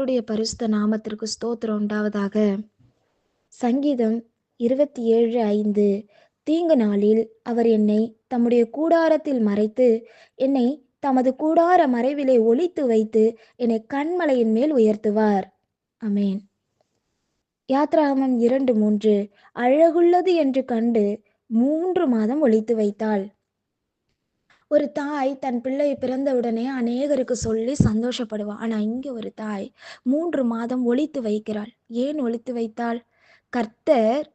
கர்த்தருடைய பரிசுத்த நாமத்திற்கு ஸ்தோத்திரம் உண்டாவதாக. சங்கீதம் இருபத்தி ஏழு ஐந்து. தீங்கு நாளில் அவர் என்னை தம்முடைய கூடாரத்தில் மறைத்து என்னை தமது கூடார மறைவிலே ஒழித்து வைத்து என்னை கண்மலையின் மேல் உயர்த்துவார். அமேன் யாத்ராகமம் இரண்டு மூன்று. அழகுள்ளது என்று கண்டு மூன்று மாதம் ஒழித்து வைத்தாள். ஒரு தாய் தன் பிள்ளை பிறந்தவுடனே அநேகருக்கு சொல்லி சந்தோஷப்படுவாள் ஆனா இங்க ஒரு தாய் மூன்று மாதம் ஒழித்து வைக்கிறாள். ஏன் ஒழித்து வைத்தாள்? கர்த்தர்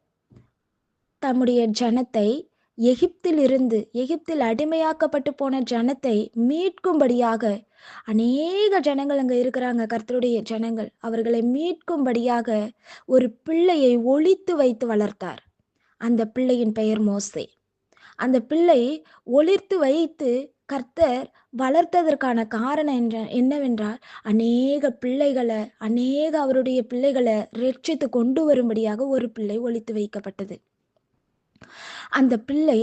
தம்முடைய ஜனத்தை எகிப்திலிருந்து எகிப்தில் அடிமையாக்கப்பட்டு போன ஜனத்தை மீட்கும்படியாக அநேக ஜனங்கள் அங்க இருக்கிறாங்க. கர்த்தருடைய ஜனங்கள் அவர்களை மீட்கும்படியாக ஒரு பிள்ளையை ஒழித்து வைத்து வளர்த்தார். அந்த பிள்ளையின் பெயர் மோசே. அந்த பிள்ளை ஒளிர்த்து வைத்து கர்த்தர் வளர்த்ததற்கான காரணம் என்ற என்னவென்றால் அநேக பிள்ளைகளை அநேக அவருடைய பிள்ளைகளை ரட்சித்து கொண்டு வரும்படியாக ஒரு பிள்ளை ஒழித்து வைக்கப்பட்டது. அந்த பிள்ளை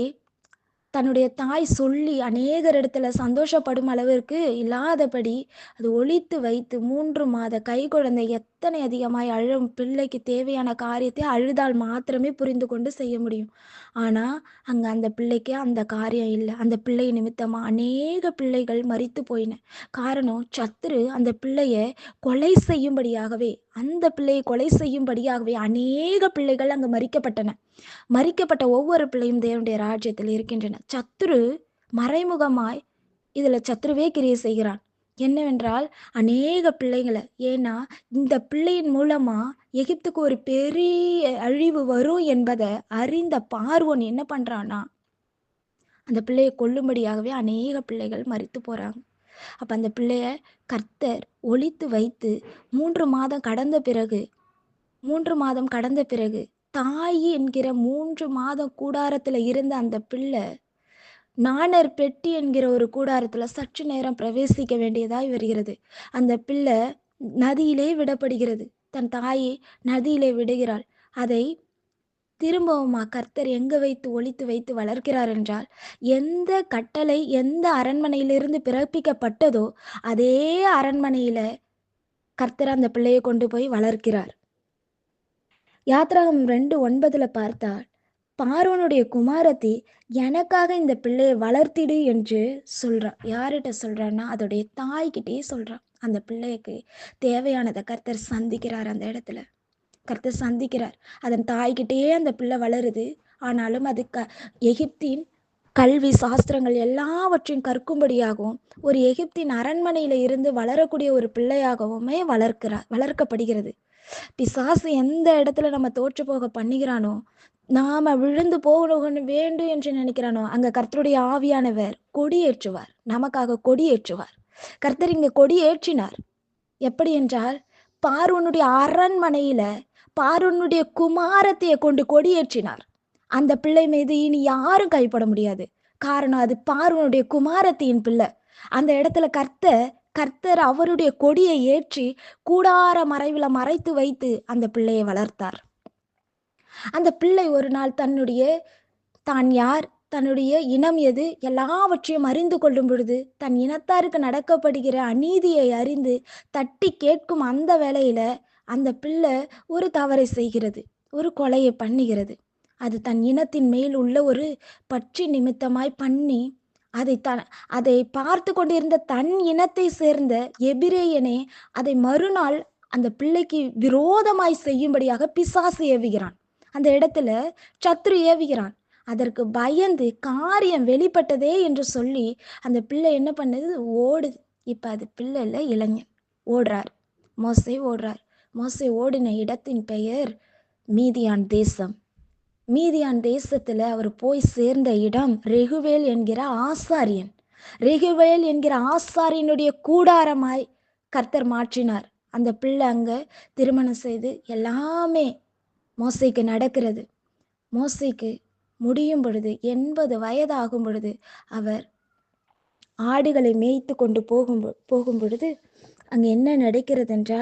தன்னுடைய தாய் சொல்லி அநேகர் இடத்துல சந்தோஷப்படும் அளவிற்கு இல்லாதபடி அது ஒழித்து வைத்து மூன்று மாத கை குழந்தை எத்தனை அதிகமாய் அழும் பிள்ளைக்கு தேவையான காரியத்தை அழுதால் மாத்திரமே புரிந்து கொண்டு செய்ய முடியும். ஆனா அங்க அந்த பிள்ளைக்கு அந்த காரியம் இல்லை. அந்த பிள்ளை நிமித்தமா அநேக பிள்ளைகள் மறித்து போயின. காரணம் சத்துரு அந்த பிள்ளைய கொலை செய்யும்படியாகவே அந்த பிள்ளையை கொலை செய்யும்படியாகவே அநேக பிள்ளைகள் அங்கு மறிக்கப்பட்டன. மறிக்கப்பட்ட ஒவ்வொரு பிள்ளையும் தேவனுடைய ராஜ்யத்தில் இருக்கின்றன. சத்துரு மறைமுகமாய் இதில் சத்துருவே கிரியை செய்கிறான் என்னவென்றால் அநேக பிள்ளைங்களை ஏன்னா இந்த பிள்ளையின் மூலமா எகிப்துக்கு ஒரு பெரிய அழிவு வரும் என்பதை அறிந்த பார்வோன் என்ன பண்ணுறான்னா அந்த பிள்ளையை கொல்லும்படியாகவே அநேக பிள்ளைகள் மறித்து போறாங்க. அப்ப அந்த பிள்ளைய கர்த்தர் ஒழித்து வைத்து மூன்று மாதம் கடந்த பிறகு மூன்று மாதம் கடந்த பிறகு தாய் என்கிற மூன்று மாதம் கூடாரத்துல இருந்த அந்த பிள்ளை நாணர் பெட்டி என்கிற ஒரு கூடாரத்துல சற்று நேரம் பிரவேசிக்க வேண்டியதாய் வருகிறது. அந்த பிள்ளை நதியிலே விடப்படுகிறது. தன் தாயை நதியிலே விடுகிறாள். அதை திரும்பவுமா கர்த்தர் எங்க வைத்து ஒழித்து வைத்து வளர்க்கிறார் என்றால் எந்த கட்டளை எந்த அரண்மனையிலிருந்து பிறப்பிக்கப்பட்டதோ அதே அரண்மனையில கர்த்தர் அந்த பிள்ளையை கொண்டு போய் வளர்க்கிறார். யாத்ராகம் ரெண்டு ஒன்பதுல பார்த்தால் பார்வனுடைய குமாரத்தி எனக்காக இந்த பிள்ளையை வளர்த்திடு என்று சொல்கிறான் யார்கிட்ட சொல்கிறான்னா அதோடைய தாய்கிட்டே சொல்கிறான் அந்த பிள்ளைக்கு தேவையானதை கர்த்தர் சந்திக்கிறார் அந்த இடத்துல. கர்த்தர் சந்திக்கிறார். அதன் தாய்கிட்டேயே அந்த பிள்ளை வளருது. ஆனாலும் அது க எகிப்தின் கல்வி சாஸ்திரங்கள் எல்லாவற்றையும் கற்கும்படியாகவும் ஒரு எகிப்தின் அரண்மனையில இருந்து வளரக்கூடிய ஒரு பிள்ளையாகவுமே வளர்க்கிறார் வளர்க்கப்படுகிறது. பிசாசு எந்த இடத்துல நம்ம தோற்று போக பண்ணுகிறானோ நாம விழுந்து போகணும் வேண்டும் என்று நினைக்கிறானோ அங்க கர்த்தருடைய ஆவியானவர் கொடியேற்றுவார். நமக்காக கொடியேற்றுவார். கர்த்தர் இங்க கொடியேற்றினார். எப்படி என்றால் பார்வனுடைய அரண்மனையில பார்வனுடைய குமாரத்தையை கொண்டு கொடியேற்றினார். அந்த பிள்ளை மீது இனி யாரும் கைப்பட முடியாது. காரணம் அது பார்வனுடைய குமாரத்தியின் பிள்ளை. அந்த இடத்துல கர்த்தர் கர்த்தர் அவருடைய கொடியை ஏற்றி கூடார மறைவில மறைத்து வைத்து அந்த பிள்ளையை வளர்த்தார். அந்த பிள்ளை ஒரு நாள் தன்னுடைய தான் யார்? தன்னுடைய இனம் எது? எல்லாவற்றையும் அறிந்து கொள்ளும் பொழுது தன் இனத்தாருக்கு நடக்கப்படுகிற அநீதியை அறிந்து தட்டி கேட்கும் அந்த வேளையில அந்த பிள்ளை ஒரு தவறை செய்கிறது ஒரு கொலையை பண்ணுகிறது. அது தன் இனத்தின் மேல் உள்ள ஒரு பற்றி நிமித்தமாய் பண்ணி அதை த அதை பார்த்து கொண்டிருந்த தன் இனத்தை சேர்ந்த எபிரேயனே அதை மறுநாள் அந்த பிள்ளைக்கு விரோதமாய் செய்யும்படியாக பிசாசு ஏவுகிறான். அந்த இடத்துல சத்ரு ஏவுகிறான். அதற்கு பயந்து காரியம் வெளிப்பட்டதே என்று சொல்லி அந்த பிள்ளை என்ன பண்ணுது? ஓடுது. இப்ப அது பிள்ளை இல்லை இளைஞன். ஓடுறார். மோசை ஓடுறார். மோசை ஓடின இடத்தின் பெயர் மீதியான் தேசம். மீதியான் தேசத்துல அவர் போய் சேர்ந்த இடம் ரெகுவேல் என்கிற ஆசாரியன். ரெகுவேல் என்கிற ஆசாரியனுடைய கூடாரமாய் கர்த்தர் மாற்றினார். அந்த பிள்ளை அங்க திருமணம் செய்து எல்லாமே மோசைக்கு நடக்கிறது. மோசைக்கு முடியும் பொழுது எண்பது வயதாகும் பொழுது அவர் ஆடுகளை மேய்த்து கொண்டு போகும் போகும் பொழுது அங்க என்ன நடக்கிறது என்றால்